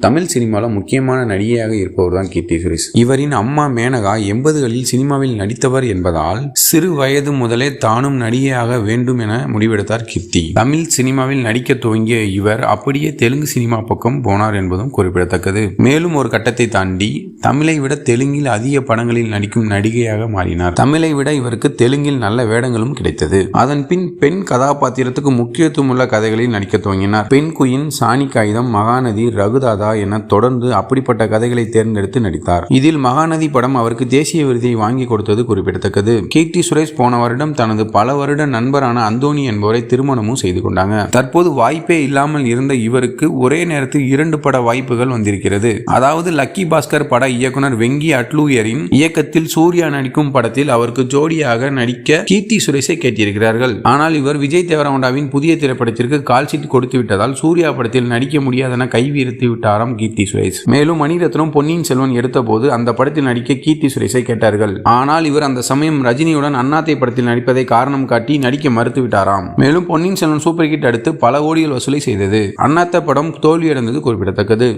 தமிழ் சினிமாவில் முக்கியமான நடிகையாக இருப்பவர் தான் கீர்த்தி சுரேஷ். இவரின் அம்மா மேனகா எண்பதுகளில் சினிமாவில் நடித்தவர் என்பதால் சிறு வயது முதலே தானும் நடிகையாக வேண்டும் என முடிவெடுத்தார் கீர்த்தி தமிழ் சினிமாவில் நடிக்க துவங்கிய இவர் அப்படியே தெலுங்கு சினிமா பக்கம் போனார் என்பதும் குறிப்பிடத்தக்கது. மேலும் ஒரு கட்டத்தை தாண்டி தமிழை விட தெலுங்கில் அதிக படங்களில் நடிக்கும் நடிகையாக மாறினார். தமிழை விட இவருக்கு தெலுங்கில் நல்ல வேடங்களும் கிடைத்தது. அதன் பின் பெண் கதாபாத்திரத்துக்கு முக்கியத்துவம் உள்ள கதைகளில் நடிக்க துவங்கினார். பெண் குயின் சாணி காகிதம் மகாநதி ரகுதாதா என தொடர்ந்து அப்படிப்பட்ட கதைகளை தேர்ந்தெடுத்து நடித்தார். இதில் மகாநதி படம் அவருக்கு தேசிய விருதை வாங்கி கொடுத்தது குறிப்பிடத்தக்கது. கீர்த்தி சுரேஷ் போன வருடம் தனது பல வருட நண்பரான அந்தோனி என்பவரை திருமணமும் செய்து கொண்டாங்க. தற்போது வாய்ப்பே இல்லாமல் இருந்த இவருக்கு ஒரே நேரத்தில் இரண்டு பட வாய்ப்புகள் வந்திருக்கிறது. அதாவது லக்கி பாஸ்கர் பட இயக்குனர் வெங்கி அட்லூயரின் இயக்கத்தில் சூர்யா நடிக்கும் படத்தில் அவருக்கு ஜோடியாக நடிக்க கீர்த்தி சுரேஷை கேட்டிருக்கிறார்கள். ஆனால் இவர் விஜய் தேவரகொண்டாவின் புதிய திரைப்படத்திற்கு கால்ஷீட் கொடுத்து விட்டதால் சூர்யா படத்தில் நடிக்க முடியாதென கைவிரித்து விட்டாராம் கீர்த்தி சுரேஷ். மேலும் மணிரத்னம் பொன்னியின் செல்வன் எடுத்தபோது அந்த படத்தில் நடிக்க கீர்த்தி சுரேஷை கேட்டார்கள். ஆனால் இவர் அந்த சமயம் ரஜினியுடன் அண்ணாத்தை படத்தில் நடிப்பதை காரணம் காட்டி நடிக்க மறுத்து விட்டாராம். மேலும் பொன்னியின் செல்வன் சூப்பர் ஹிட் அடுத்து பல கோடிகள் வசூலை செய்தது. அண்ணாத்த படம் தோல்வியடைந்தது குறிப்பிடத்தக்கது.